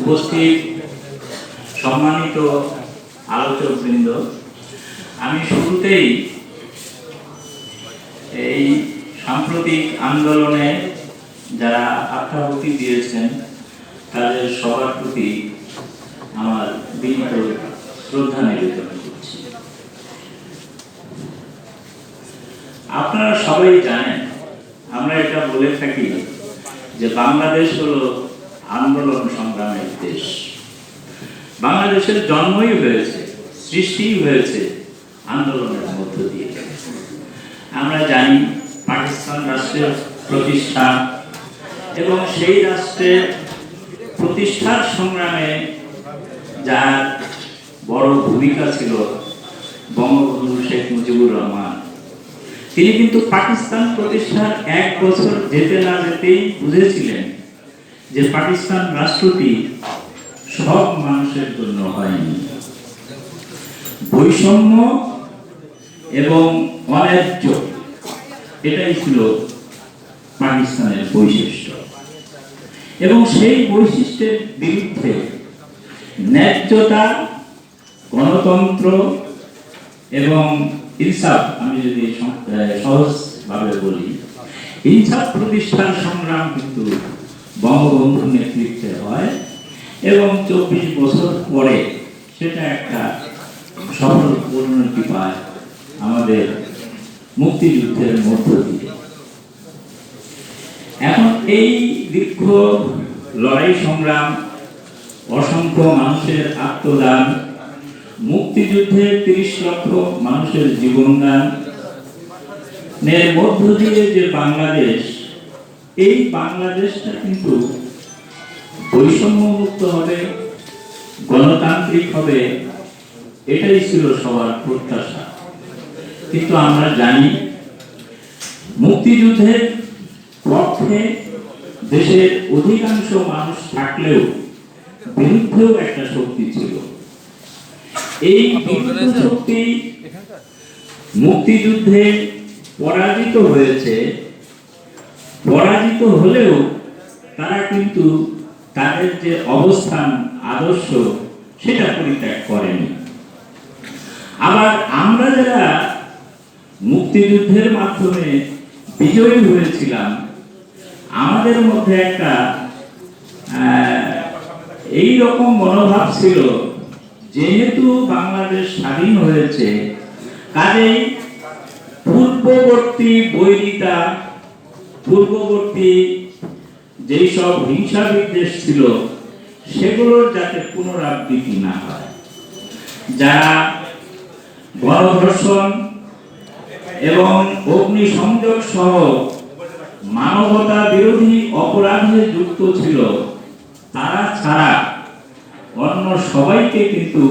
উপস্থিত সম্মানিত আলোচক বৃন্দ আমি শুরুতেই এই সাম্প্রতিক আন্দোলনে যারা আত্মাহুতি দিয়েছেন, তাদের সবার প্রতি আমার বিনীত শ্রদ্ধা নিবেদন করছি। আপনারা সবাই জানেন, আমরা এটা বলে থাকি যে বাংলাদেশ হলো আন্দোলন সংগ্রামের দেশ। বাংলাদেশের জন্মই হয়েছে সৃষ্টি হয়েছে আন্দোলনের মধ্য দিয়ে। আমরা জানি পাকিস্তান রাষ্ট্রের প্রতিষ্ঠা এবং সেই রাষ্ট্রের প্রতিষ্ঠার সংগ্রামে যার বড় ভূমিকা ছিল বঙ্গবন্ধু শেখ মুজিবুর রহমান। তিনি কিন্তু পাকিস্তান প্রতিষ্ঠার এক বছর যেতে না যেতেই বুঝেছিলেন যে পাকিস্তান রাষ্ট্রটি সব মানুষের জন্য হয়নি। বৈষম্য এবং অন্যায্য, এটাই ছিল পাকিস্তানের বৈশিষ্ট্য। এবং সেই বৈশিষ্ট্যের বিরুদ্ধে ন্যায্যতা, গণতন্ত্র এবং ইনসাফ, আমি যদি সহজভাবে বলি, ইনসাফ প্রতিষ্ঠার সংগ্রাম কিন্তু বঙ্গবন্ধুর নেতৃত্বে হয় এবং চব্বিশ বছর পরে সেটা একটা সফল পরিণতি পায় আমাদের মুক্তিযুদ্ধের মধ্য দিয়ে। এখন এই দীর্ঘ লড়াই সংগ্রাম, অসংখ্য মানুষের আত্মদান, মুক্তিযুদ্ধে তিরিশ লক্ষ মানুষের জীবনদান মধ্য দিয়ে যে বাংলাদেশ এই বাংলাদেশটা কিন্তু বৈষম্য মুক্ত হবে, গণতান্ত্রিক হবে, এটাই ছিল সবার প্রত্যাশা। কিন্তু আমরা জানি মুক্তিযুদ্ধের পক্ষে দেশের অধিকাংশ মানুষ থাকলেও বিরুদ্ধেও একটা শক্তি ছিল। এই শক্তি মুক্তিযুদ্ধে পরাজিত হয়েছে পরাজিত হলেও তারা কিন্তু তাদের যে অবস্থান, আদর্শ, সেটা পরিত্যাগ করেনি। আবার আমরা যারা মুক্তিযুদ্ধের মাধ্যমে বিজয়ী হয়েছিলাম, আমাদের মধ্যে একটা এই রকম মনোভাব ছিল, যেহেতু বাংলাদেশ স্বাধীন হয়েছে, কাজেই পূর্ববর্তী বৈরিতা পূর্ববর্তী যেই হিংসা বিদ্বেষ ছিল, সেগুলোর যাতে পুনরাবৃত্তি না হয়। যারা গণধর্ষণ এবং অগ্নিসংযোগ সহ মানবতা বিরোধী অপরাধে যুক্ত ছিল, তারা ছাড়া অন্য সবাইকে কিন্তু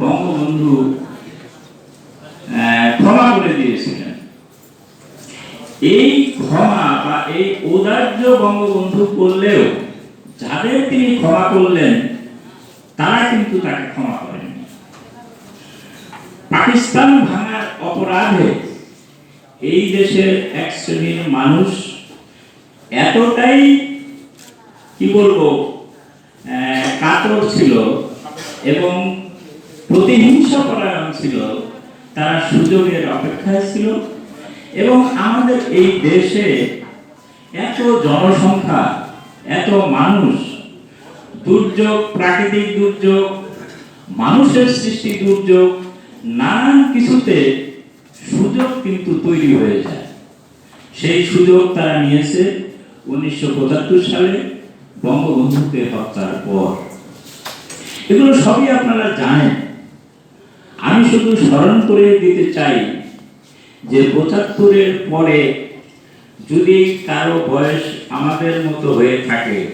বঙ্গবন্ধু ক্ষমা করে দিয়েছিলেন। এই ক্ষমা বা এই ঔদার্য বঙ্গবন্ধু করলেও যাদের তিনি ক্ষমা করলেন, তারা কিন্তু তাকে ক্ষমা করেননি। পাকিস্তান ভাঙার অপরাধে এই দেশের এক শ্রেণির মানুষ এতটাই, কি বলব কাতর ছিল এবং প্রতিহিংসা পরায়ণ ছিল, তারা সুযোগের অপেক্ষায় ছিল। এবং আমাদের এই দেশে এত জনসংখ্যা, এত মানুষ, দুর্যোগ, প্রাকৃতিক দুর্যোগ, মানুষের সৃষ্টি দুর্যোগ, নানান কিছুতে সুযোগ কিন্তু তৈরি হয়ে যায়। সেই সুযোগ তারা নিয়েছে উনিশশো পঁচাত্তর সালে বঙ্গবন্ধুকে হত্যার পর। এগুলো সবই আপনারা জানেন। আমি শুধু স্মরণ করে দিতে চাই যে পঁচাত্তরের পরে যদি কারও বয়স আমাদের মতো হয়ে থাকে,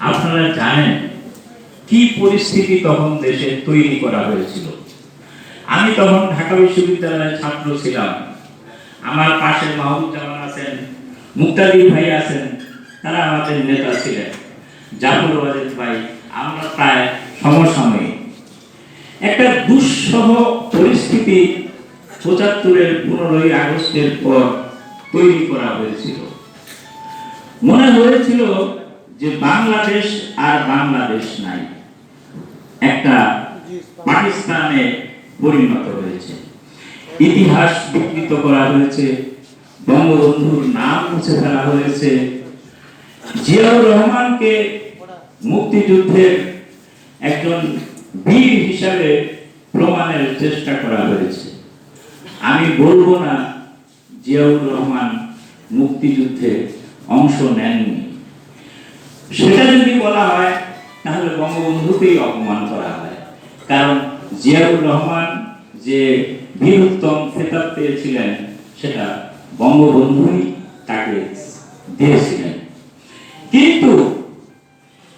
আপনারা জানেন কি পরিস্থিতি তখন দেশে তৈরি করা হয়েছিল। আমি তখন ঢাকা বিশ্ববিদ্যালয়ের ছাত্র ছিলাম। আমার পাশে মাহবুজ্জামান আছেন, মুক্তাদি ভাই আছেন, তারা আমাদের নেতা ছিলেন। জাফর ওয়াজেদ ভাই, আমরা প্রায় সমসাময়িক। একটা দুঃসহ পরিস্থিতি পঁচাত্তরের পনেরোই আগস্টের পর তৈরি করা হয়েছিল। মনে হয়েছিল যে বাংলাদেশ আর বাংলাদেশ নাই। একটা পাকিস্তানে পরিণত হয়েছে। ইতিহাস বিকৃত করা হয়েছে, বঙ্গবন্ধুর নাম মুছে ফেলা হয়েছে। জিয়াউর রহমানকে মুক্তিযুদ্ধের একজন বীর হিসাবে প্রমাণের চেষ্টা করা হয়েছে। আমি বলব না জিয়াউর রহমান মুক্তিযুদ্ধে অংশ নেননি। সেটা যদি বলা হয়, তাহলে বঙ্গবন্ধুকেই অপমান করা হয়। কারণ জিয়াউর রহমান যে বীরুত্তম খেতাব পেয়েছিলেন, সেটা বঙ্গবন্ধুই তাকে দিয়েছিলেন। কিন্তু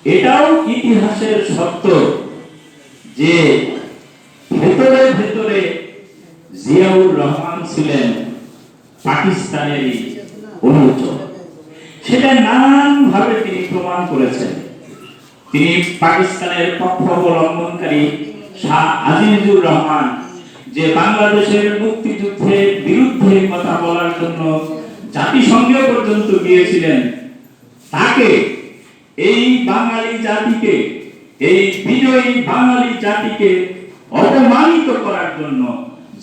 এটাও ইতিহাসের সত্য যে ভেতরে জিয়াউর রহমান ছিলেন পাকিস্তানেরই অনুচর সেটা নানান ভাবে তিনি প্রমাণ করেছেন। তিনি পাকিস্তানের পক্ষ অবলম্বনকারী শাহ আজিজুর রহমান, যে বাংলাদেশের মুক্তিযুদ্ধের বিরুদ্ধে কথা বলার জন্য জাতিসংঘে পর্যন্ত গিয়েছিলেন, তাকে এই বাঙালি জাতিকে, এই বিজয়ী বাঙালি জাতিকে অপমানিত করার জন্য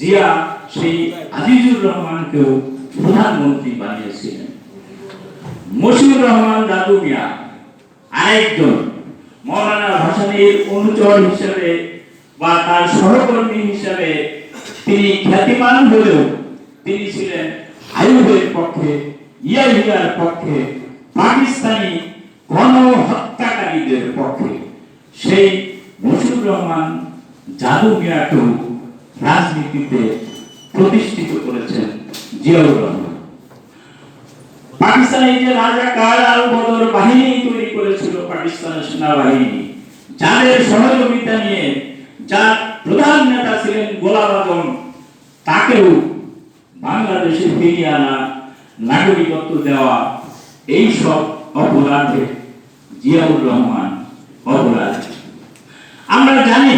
জিয়া সেই আজিজুর রহমানকেও প্রধানমন্ত্রী বানিয়েছিলেন। মশিউর রহমান দাদু মিয়া, আরেকজন মৌলানা ভাসানীর অনুচর হিসেবে বা তার সহকর্মী হিসেবে তিনি খ্যাতিমান হলেও তিনি ছিলেন আয়ুবের পক্ষে, ইয়াহিয়ার পক্ষে, পাকিস্তানি গণহত্যাকারীদের পক্ষে। সেই মশিউর রহমান জাদু মিয়াকেও রাজনীতিতে প্রতিষ্ঠিত করেছেন জিয়াউর রহমান। পাকিস্তানের যে রাজাকার আল বদর বাহিনী তৈরি করেছিল পাকিস্তানের সেনাবাহিনী, যাদের সহযোগিতা নিয়ে যার প্রধান নেতা ছিলেন গোলাম আজম, তাকেও বাংলাদেশে ফিরিয়ে আনা নাগরিকত্ব দেওয়া এই সব অপরাধে জিয়াউর রহমান অপরাধ। আমরা জানি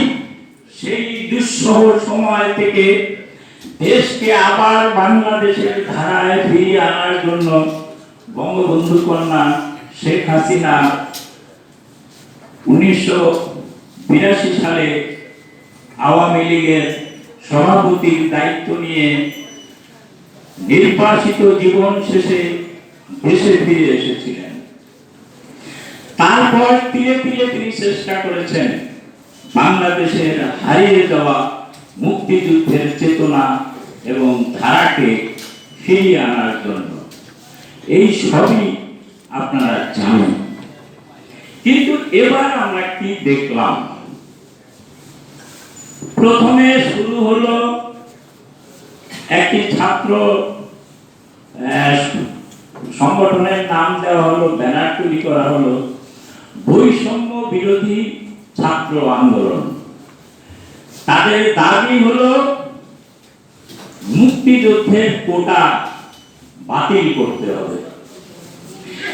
সেই দুঃসহ সময় থেকে দেশকে আবার বাংলাদেশের ধারায় ফিরিয়ে আনার জন্য বঙ্গবন্ধু কন্যা শেখ হাসিনা উনিশশো বিরাশি সালে আওয়ামী লীগের সভাপতির দায়িত্ব নিয়ে নির্বাসিত জীবন শেষে দেশে ফিরে এসেছিলেন। তারপর ধীরে ধীরে তিনি চেষ্টা করেছেন বাংলাদেশের হারিয়ে যাওয়া মুক্তিযুদ্ধের চেতনা এবং ধারাকে ফিরিয়ে আনার জন্য। এই সবই আপনারা জানেন। কিন্তু এবার আমরা কি দেখলাম? প্রথমে শুরু হলো একটি ছাত্র সংগঠনের নাম দেওয়া হলো, ব্যানার তৈরি করা হলো, বৈষম্য বিরোধী ছাত্র আন্দোলন। তাদের দাবি হলো, মুক্তিযুদ্ধের কোটা বাতিল করতে হবে।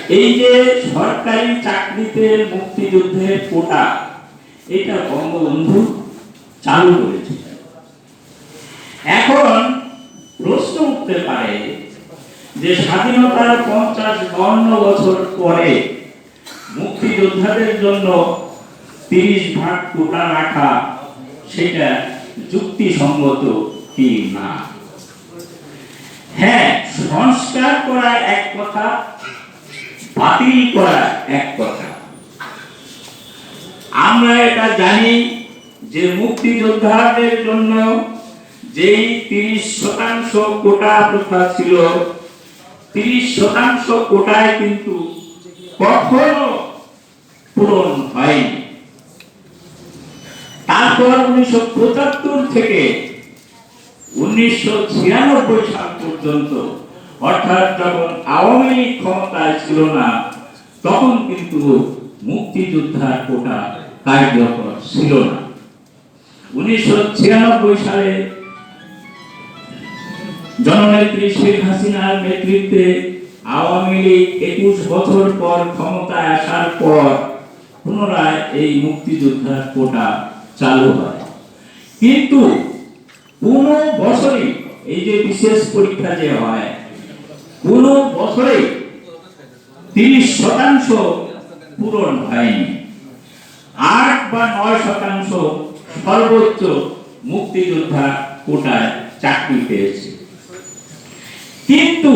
এই যে সরকারি চাকরিতে মুক্তিযুদ্ধের কোটা, এটা বঙ্গবন্ধু চালু করেছে। এখন প্রশ্ন উঠতে পারে যে স্বাধীনতার পঞ্চাশ বান্ন বছর পরে মুক্তিযোদ্ধাদের জন্য তিরিশ ভাগ কোটা রাখা, সেটা যুক্তিসঙ্গত কি না? হ্যাঁ সংস্কার করা এক কথা, বাতিল করা এক কথা। আমরা এটা জানি যে মুক্তিযোদ্ধাদের জন্য যেই তিরিশ শতাংশ কোটা প্রথা ছিল, তিরিশ শতাংশ কোটায় কিন্তু কখনো পূরণ হয়নি। তারপর উনিশশো পঁচাত্তর থেকে উনিশশো ছিয়ানব্বই সাল পর্যন্ত, অর্থাৎ যখন আওয়ামী লীগ ক্ষমতায় ছিল না, তখন কিন্তু মুক্তিযোদ্ধার কোটা কার্যকর ছিল না। উনিশশো ছিয়ানব্বই সালে জননেত্রী শেখ হাসিনার নেতৃত্বে আওয়ামী লীগ একুশ বছর পর ক্ষমতায় আসার পর পুনরায় এই মুক্তিযোদ্ধার কোটা চালু হয়। কিন্তু কোন বছরই, এই যে বিশেষ পরীক্ষা যে হয়, কোন বছরে তিরিশ শতাংশ পূরণ হয়নি। আট বা নয় শতাংশ সর্বোচ্চ মুক্তিযোদ্ধা কোটায় চাকরি পেয়েছে। কিন্তু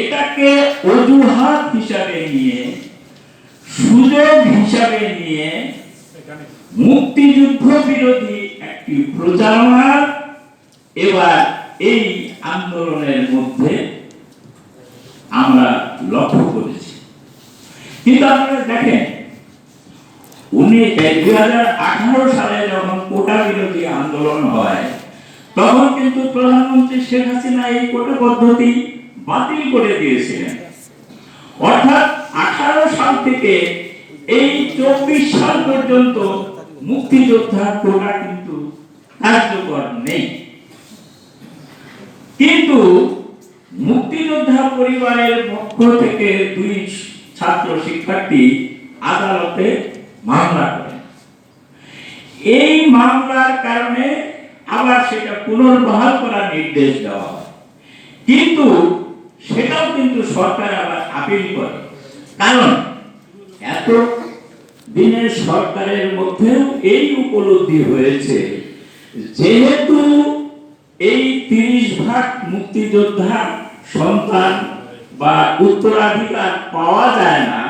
এটাকে অজুহাত হিসাবে নিয়ে, সুযোগ হিসাবে নিয়ে মুক্তিযুদ্ধ বিরোধী একটি প্রচারণা এবার এই আন্দোলনের মধ্যে আমরা লক্ষ্য করেছি। কিন্তু আপনারা দেখেন, উনি দুই হাজার আঠারো সালে যখন কোটা বিরোধী আন্দোলন হয়, তখন কিন্তু প্রধানমন্ত্রী শেখ হাসিনা এই কোটা পদ্ধতি বাতিল করে দিয়েছিলেন। অর্থাৎ আঠারো সাল থেকে এই চব্বিশ সাল পর্যন্ত মুক্তিযোদ্ধা কোটা কিন্তু কার্যকর নেই। কিন্তু মুক্তিযোদ্ধা পরিবারের পক্ষ থেকে দুই ছাত্র শিক্ষার্থী আদালতে মামলা করেন। এই মামলার কারণে আবার সেটা পুনর্বহাল করার নির্দেশ দেওয়া হয়। কিন্তু সেটাও কিন্তু সরকার আবার আপিল করে। কারণ এত সরকারের এই উপলব্ধি হয়েছে। যেহেতু এই তিরিশ ভাগ সন্তান বা উত্তরাধিকার পাওয়া যায় না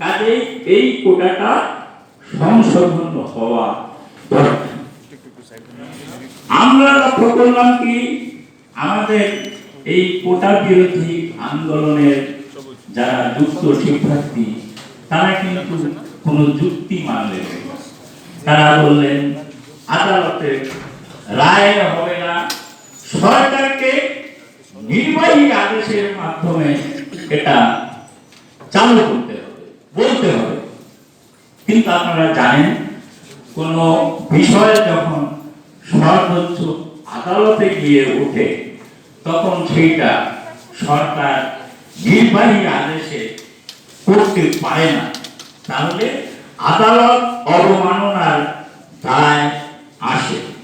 কাজে এই কোটাটা সংশোধন হওয়া আমরা লক্ষ্য করলাম কি আমাদের এই কোটা বিরোধী আন্দোলনের যারা যুক্ত শিক্ষার্থী তারা কিন্তু কোনো যুক্তি মানলেন। তারা বললেন, আদালতে রায় হবে না। সরকারকে নির্বাহী আদেশের মাধ্যমে এটা চালু করতে হবে, বলতে হবে। কিন্তু আপনারা জানেন, কোন বিষয় যখন সর্বোচ্চ আদালতে গিয়ে ওঠে, তখন সেইটা সরকার নির্বাহী আদেশে করতে পারে না। তাহলে আদালত অবমাননার দায় আসে।